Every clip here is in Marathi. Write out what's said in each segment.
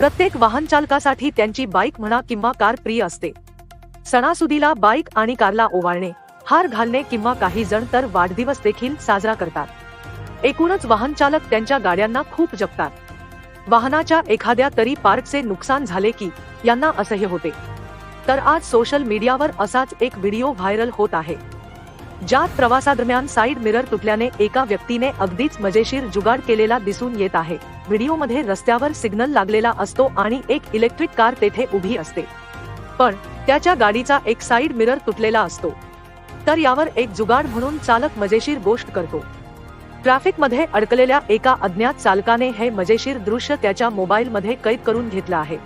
प्रत्येक वाहन चालकासाठी त्यांची बाईक म्हणा किंवा कार प्रिय असते. सणासुदीला बाईक आणि कारला ओवाळणे हार घालणे किंवा काही जण तर वाढदिवस देखील साजरा करतात. एकूणच वाहन चालक त्यांच्या गाड्यांना खूप जपतात. वाहनाच्या एखाद्या तरी पार्कचे नुकसान झाले की यांना असह्य होते. तर आज सोशल मीडियावर असाच एक व्हिडिओ व्हायरल होत आहे. ज्यात प्रवासादरम्यान साईड मिरर तुटल्याने एका व्यक्तीने अगदीच मजेशीर जुगाड केलेला दिसून येत आहे. व्हिडिओमध्ये रस्त्यावर सिग्नल लागलेला असतो आणि एक इलेक्ट्रिक कार तेथे उभी असते. पण त्याच्या गाडीचा एक साईड मिरर तुटलेला असतो. तर यावर एक जुगाड म्हणून चालक मजेशीर गोष्ट करतो. ट्रॅफिकमध्ये अडकलेल्या एका अज्ञात चालकाने हे मजेशीर दृश्य त्याच्या मोबाईल मध्ये कैद करून घेतलं आहे.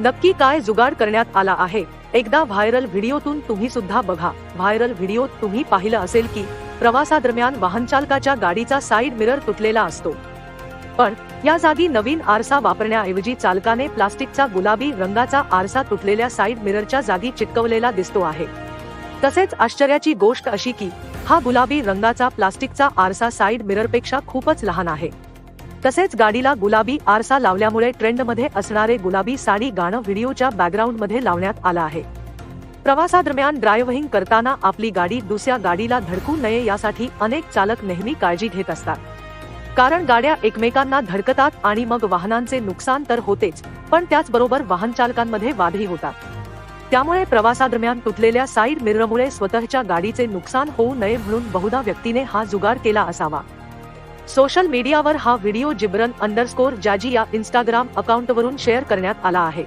नक्की काय जुगाड करण्यात आला आहे? एकदा व्हायरल व्हिडिओतून तुम्ही सुद्धा बघा. व्हायरल व्हिडिओत तुम्ही पाहिलं असेल की प्रवासादरम्यान वाहन चालकाच्या गाडीचा साईड मिरर तुटलेला असतो. पण या जागी नवीन आरसा वापरण्याऐवजी चालकाने प्लास्टिकचा गुलाबी रंगाचा आरसा तुटलेल्या साईड मिररच्या जागी चिटकवलेला दिसतो आहे. तसेच आश्चर्याची गोष्ट अशी की हा गुलाबी रंगाचा प्लास्टिकचा आरसा साईड मिररपेक्षा खूपच लहान आहे. तसेच गाडीला गुलाबी आरसा लावल्यामुळे ट्रेंडमध्ये असणारे गुलाबी साडी गाणं व्हिडिओच्या बॅकग्राऊंडमध्ये लावण्यात आलं आहे. प्रवासादरम्यान ड्रायव्हिंग करताना आपली गाडी दुसऱ्या गाडीला धडकू नये यासाठी अनेक चालक नेहमी काळजी घेत असतात. कारण गाड्या एकमेकांना धडकतात आणि मग वाहनांचे नुकसान तर होतेच पण त्याचबरोबर वाहन चालकांमध्ये वादही होतात त्यामुळे प्रवासादरम्यान तुटलेल्या साईड मिररमुळे स्वतःच्या गाडीचे नुकसान होऊ नये म्हणून बहुधा व्यक्तीने हा जुगाड केला असावा. सोशल मीडियावर हा व्हिडिओ जिब्रन अंडरस्कोर जाजी या इंस्टाग्राम अकाउंटवरून शेअर करण्यात आला आहे.